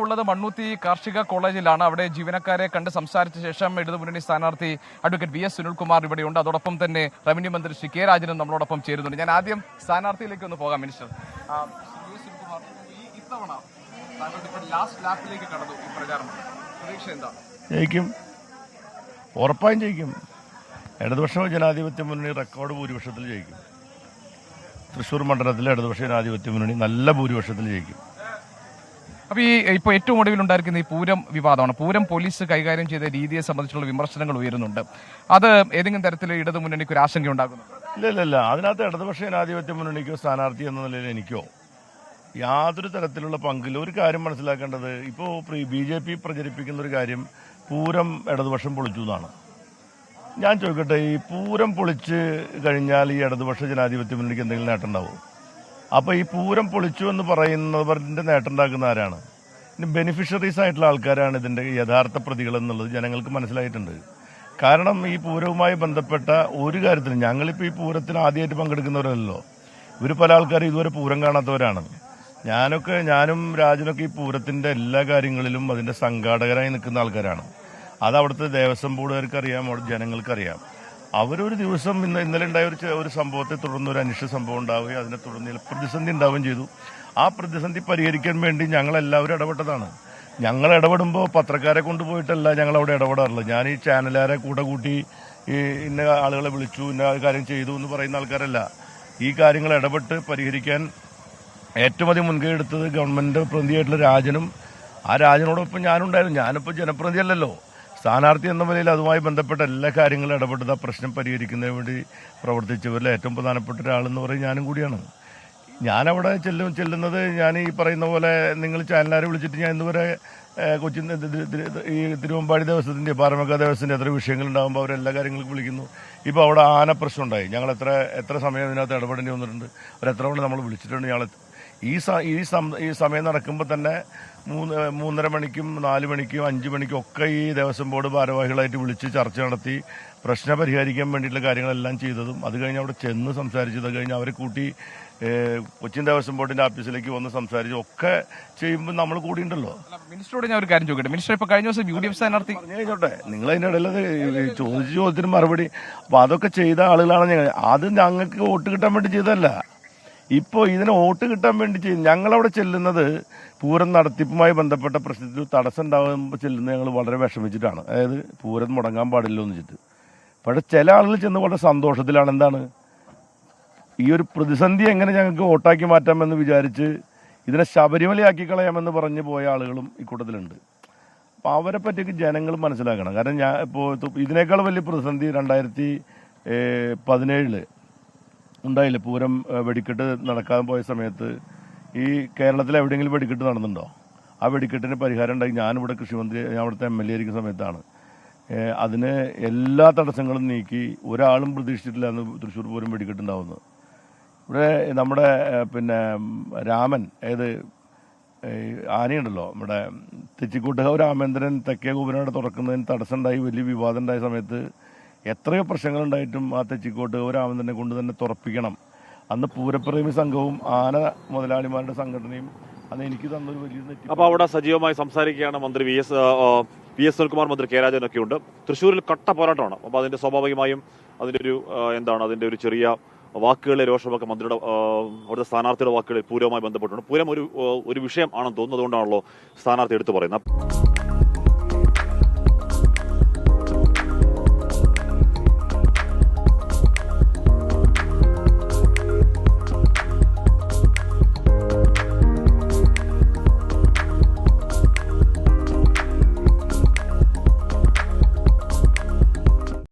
ഉള്ളത് മണ്ണൂത്തി കാർഷിക കോളേജിലാണ്. അവിടെ ജീവനക്കാരെ കണ്ട് സംസാരിച്ച ശേഷം ഇടതുമുന്നണി സ്ഥാനാർത്ഥി അഡ്വക്കേറ്റ് വി എസ് സുനിൽകുമാർ ഇവിടെയുണ്ട്. അതോടൊപ്പം തന്നെ റവന്യൂ മന്ത്രി ശ്രീ കെ രാജനും നമ്മളോടൊപ്പം ചേരുന്നുണ്ട്. ഞാൻ ആദ്യം സ്ഥാനാർത്ഥിയിലേക്ക് ഒന്ന് പോകാം മിനിസ്റ്റർ. ഇത്തവണ ലാസ്റ്റ് ലാപ്പിലേക്ക് കടന്നു ജയിക്കും. ഉറപ്പായും ജയിക്കും. ഇടതുപക്ഷ ജനാധിപത്യ മുന്നണി റെക്കോർഡ് ഭൂരിപക്ഷത്തിൽ ജയിക്കും. തൃശ്ശൂർ മണ്ഡലത്തിലെ ഇടതുപക്ഷ ജനാധിപത്യ മുന്നണി നല്ല ഭൂരിപക്ഷത്തിൽ ജയിക്കും. അപ്പൊ ഈ ഇപ്പൊ ഏറ്റവും ഒടുവിൽ ഉണ്ടായിരിക്കുന്ന ഈ പൂരം വിവാദമാണ്. പൂരം പോലീസ് കൈകാര്യം ചെയ്ത രീതിയെ സംബന്ധിച്ചുള്ള വിമർശനങ്ങൾ ഉയരുന്നുണ്ട്. അത് ഏതെങ്കിലും തരത്തിൽ ഇടതു മുന്നണിക്ക് ഒരു ആശങ്ക ഉണ്ടാകുന്നു ഇല്ല ഇല്ല ഇല്ല. അതിനകത്ത് ഇടതുപക്ഷ ജനാധിപത്യ മുന്നണിക്കോ സ്ഥാനാർത്ഥി എന്ന നിലയിൽ എനിക്കോ യാതൊരു തരത്തിലുള്ള പങ്കില്ല. ഒരു കാര്യം മനസ്സിലാക്കേണ്ടത് ഇപ്പോൾ ബി ജെ പി പ്രചരിപ്പിക്കുന്ന ഒരു കാര്യം പൂരം ഇടതുപക്ഷം പൊളിച്ചു എന്നാണ്. ഞാൻ ചോദിക്കട്ടെ ഈ പൂരം പൊളിച്ച് കഴിഞ്ഞാൽ ഈ ഇടതുപക്ഷ ജനാധിപത്യ മുന്നണിക്ക് എന്തെങ്കിലും നേട്ടം ഉണ്ടാവും? അപ്പോൾ ഈ പൂരം പൊളിച്ചു എന്ന് പറയുന്നവരുടെ നേട്ടം ഉണ്ടാക്കുന്ന ആരാണ്? ഇനി ബെനിഫിഷ്യറീസ് ആയിട്ടുള്ള ആൾക്കാരാണ് ഇതിന്റെ യഥാർത്ഥ പ്രതികൾ എന്നുള്ളത് ജനങ്ങൾക്ക് മനസ്സിലായിട്ടുണ്ട്. കാരണം ഈ പൂരവുമായി ബന്ധപ്പെട്ട ഒരു കാര്യത്തിലും ഞങ്ങളിപ്പോൾ ഈ പൂരത്തിന് ആദ്യമായിട്ട് പങ്കെടുക്കുന്നവരല്ലോ ഇവർ പല ആൾക്കാരും ഇതുവരെ പൂരം കാണാത്തവരാണ്. ഞാനൊക്കെ ഞാനും രാജനൊക്കെ ഈ പൂരത്തിന്റെ എല്ലാ കാര്യങ്ങളിലും അതിന്റെ സംഘാടകരായി നിൽക്കുന്ന ആൾക്കാരാണ്. അത് അവിടുത്തെ ദേവസ്വം ബോർഡുകാർക്കറിയാം അവിടെ ജനങ്ങൾക്കറിയാം. അവരൊരു ദിവസം ഇന്ന് ഇന്നലെ ഉണ്ടായ ഒരു ഒരു സംഭവത്തെ തുടർന്ന് ഒരു അനിഷ്ട സംഭവം ഉണ്ടാവുകയും അതിനെ തുടർന്ന് പ്രതിസന്ധി ഉണ്ടാവുകയും ചെയ്തു. ആ പ്രതിസന്ധി പരിഹരിക്കാൻ വേണ്ടി ഞങ്ങളെല്ലാവരും ഇടപെട്ടതാണ്. ഞങ്ങൾ ഇടപെടുമ്പോൾ പത്രക്കാരെ കൊണ്ടുപോയിട്ടല്ല ഞങ്ങൾ അവിടെ ഇടപെടാറുള്ളത്. ഞാൻ ഈ ചാനലുകാരെ കൂടെ കൂട്ടി ഈ ഇന്ന ആളുകളെ വിളിച്ചു ഇന്ന കാര്യം ചെയ്തു എന്ന് പറയുന്ന ആൾക്കാരല്ല. ഈ കാര്യങ്ങൾ ഇടപെട്ട് പരിഹരിക്കാൻ ഏറ്റവും അധികം മുൻകൈ എടുത്തത് ഗവൺമെന്റ് പ്രതിനിധിയായിട്ടുള്ള രാജനും ആ രാജനോടൊപ്പം ഞാനുണ്ടായിരുന്നു. ഞാനിപ്പോൾ ജനപ്രതിയല്ലല്ലോ. സ്ഥാനാർത്ഥി എന്ന നിലയിൽ അതുമായി ബന്ധപ്പെട്ട എല്ലാ കാര്യങ്ങളും ഇടപെട്ടത് ആ പ്രശ്നം പരിഹരിക്കുന്നതിന് വേണ്ടി പ്രവർത്തിച്ചവരിൽ ഏറ്റവും പ്രധാനപ്പെട്ട ഒരാളെന്ന് പറയും ഞാനും കൂടിയാണ്. ഞാനവിടെ ചെല്ലും ചെല്ലുന്നത് ഞാൻ ഈ പറയുന്ന പോലെ നിങ്ങൾ ചാനലാരെ വിളിച്ചിട്ട് ഞാൻ ഇന്നുവരെ കൊച്ചി ഈ തിരുവമ്പാടി ദേവസ്വത്തിന്റെ പാരമക്ക ദേവസ്വത്തിന്റെ എത്ര വിഷയങ്ങളുണ്ടാകുമ്പോൾ അവരെല്ലാ കാര്യങ്ങൾക്കും വിളിക്കുന്നു. ഇപ്പോൾ അവിടെ ആന പ്രശ്നം ഉണ്ടായി. ഞങ്ങൾ എത്ര എത്ര സമയം ഇതിനകത്ത് ഇടപെടേണ്ടി വന്നിട്ടുണ്ട്. അവരെത്ര കൊണ്ട് നമ്മൾ വിളിച്ചിട്ടുണ്ട്. ഞങ്ങൾ ഈ ഈ ഈ സമയം നടക്കുമ്പോൾ തന്നെ മൂന്ന് മൂന്നര മണിക്കും നാല് മണിക്കും അഞ്ച് മണിക്കും ഒക്കെ ഈ ദേവസ്വം ബോർഡ് ഭാരവാഹികളായിട്ട് വിളിച്ച് ചർച്ച നടത്തി പ്രശ്നം പരിഹരിക്കാൻ വേണ്ടിയിട്ടുള്ള കാര്യങ്ങളെല്ലാം ചെയ്തതും അത് കഴിഞ്ഞ് അവിടെ ചെന്ന് സംസാരിച്ചത് കഴിഞ്ഞ് അവരെ കൂട്ടി കൊച്ചിൻ ദേവസ്വം ബോർഡിന്റെ ഓഫീസിലേക്ക് വന്ന് സംസാരിച്ചു ഒക്കെ ചെയ്യുമ്പോൾ നമ്മൾ കൂടിയുണ്ടല്ലോ. മിനിസ്റ്ററോട് ഞാൻ ഒരു കാര്യം ചോദിക്കട്ടെ? മിനിസ്റ്റർ ഇപ്പൊ കഴിഞ്ഞ ദിവസം യു ഡി എഫ് സ്ഥാനാർത്ഥി പറഞ്ഞു കഴിഞ്ഞോട്ടെ? നിങ്ങൾ അതിന്റെ ഇടയിൽ അത് ഈ ചോദിച്ച ചോദ്യത്തിന് മറുപടി. അപ്പൊ അതൊക്കെ ചെയ്ത ആളുകളാണ് ഞങ്ങൾ അത് ഞങ്ങൾക്ക് വോട്ട് കിട്ടാൻ വേണ്ടി ചെയ്തതല്ല. ഇപ്പോൾ ഇതിന് വോട്ട് കിട്ടാൻ വേണ്ടി ചെയ്യും ഞങ്ങളവിടെ ചെല്ലുന്നത് പൂരം നടത്തിപ്പുമായി ബന്ധപ്പെട്ട പ്രശ്നത്തിൽ തടസ്സം ഉണ്ടാകുമ്പോൾ ചെല്ലുന്നത് ഞങ്ങൾ വളരെ വിഷമിച്ചിട്ടാണ്. അതായത് പൂരം മുടങ്ങാൻ പാടില്ല എന്ന് വെച്ചിട്ട്. പക്ഷേ ചില ആളുകൾ ചെന്ന് വളരെ സന്തോഷത്തിലാണ്. എന്താണ്? ഈ ഒരു പ്രതിസന്ധി എങ്ങനെ ഞങ്ങൾക്ക് വോട്ടാക്കി മാറ്റാമെന്ന് വിചാരിച്ച് ഇതിനെ ശബരിമലയാക്കി കളയാമെന്ന് പറഞ്ഞു പോയ ആളുകളും ഈ കൂട്ടത്തിലുണ്ട്. അപ്പോൾ അവരെ പറ്റിയൊക്കെ ജനങ്ങൾ മനസ്സിലാക്കണം. കാരണം ഞാൻ ഇപ്പോൾ ഇതിനേക്കാൾ വലിയ പ്രതിസന്ധി രണ്ടായിരത്തി പതിനേഴിൽ ഉണ്ടായില്ലേ. പൂരം വെടിക്കെട്ട് നടക്കാൻ പോയ സമയത്ത് ഈ കേരളത്തിൽ എവിടെയെങ്കിലും വെടിക്കെട്ട് നടന്നുണ്ടോ ആ വെടിക്കെട്ടിന് പരിഹാരം ഉണ്ടായി. ഞാനിവിടെ കൃഷിമന്ത്രി ഞാൻ അവിടുത്തെ എം എൽ എ ഇരിക്കുന്ന സമയത്താണ്. അതിന് എല്ലാ തടസ്സങ്ങളും നീക്കി ഒരാളും പ്രതീക്ഷിച്ചിട്ടില്ല എന്ന് തൃശ്ശൂർ പൂരം വെടിക്കെട്ടുണ്ടാവുന്നത്. ഇവിടെ നമ്മുടെ പിന്നെ രാമൻ ഏത് ആനയുണ്ടല്ലോ നമ്മുടെ തെച്ചിക്കോട്ടുകാവ് രാമേന്ദ്രൻ തെക്കേ ഗോപുരനോട് തുറക്കുന്നതിന് തടസ്സമുണ്ടായി വലിയ വിവാദം ഉണ്ടായ സമയത്ത് എത്രയോ പ്രശ്നങ്ങളുണ്ടായിട്ടും ആ തെച്ചിക്കോട്ടുകാവ് തന്നെ കൊണ്ട് തന്നെ തുറപ്പിക്കണം. അന്ന് പൂരപ്രേമി സംഘവും ആന മുതലാളിമാരുടെ സംഘടനയും അന്ന് എനിക്ക് തന്നൊരു വലിയ അപ്പോൾ അപ്പൊ അവിടെ സജീവമായി സംസാരിക്കുകയാണ് മന്ത്രി V S V S Sunilkumar മന്ത്രി കെ രാജനൊക്കെ ഉണ്ട്. തൃശ്ശൂരിൽ കട്ട പോരാട്ടമാണ്. അപ്പോൾ അതിന്റെ സ്വാഭാവികമായും അതിന്റെ ഒരു എന്താണ് അതിന്റെ ഒരു ചെറിയ വാക്കുകളിലെ രോഷമൊക്കെ മന്ത്രിയുടെ അവിടുത്തെ സ്ഥാനാർത്ഥിയുടെ വാക്കുകളിൽ പൂരവുമായി ബന്ധപ്പെട്ടുണ്ട് പൂരം ഒരു ഒരു വിഷയം ആണെന്ന് തോന്നുന്നത് അതുകൊണ്ടാണല്ലോ സ്ഥാനാർത്ഥി എടുത്തു പറയുന്നത്.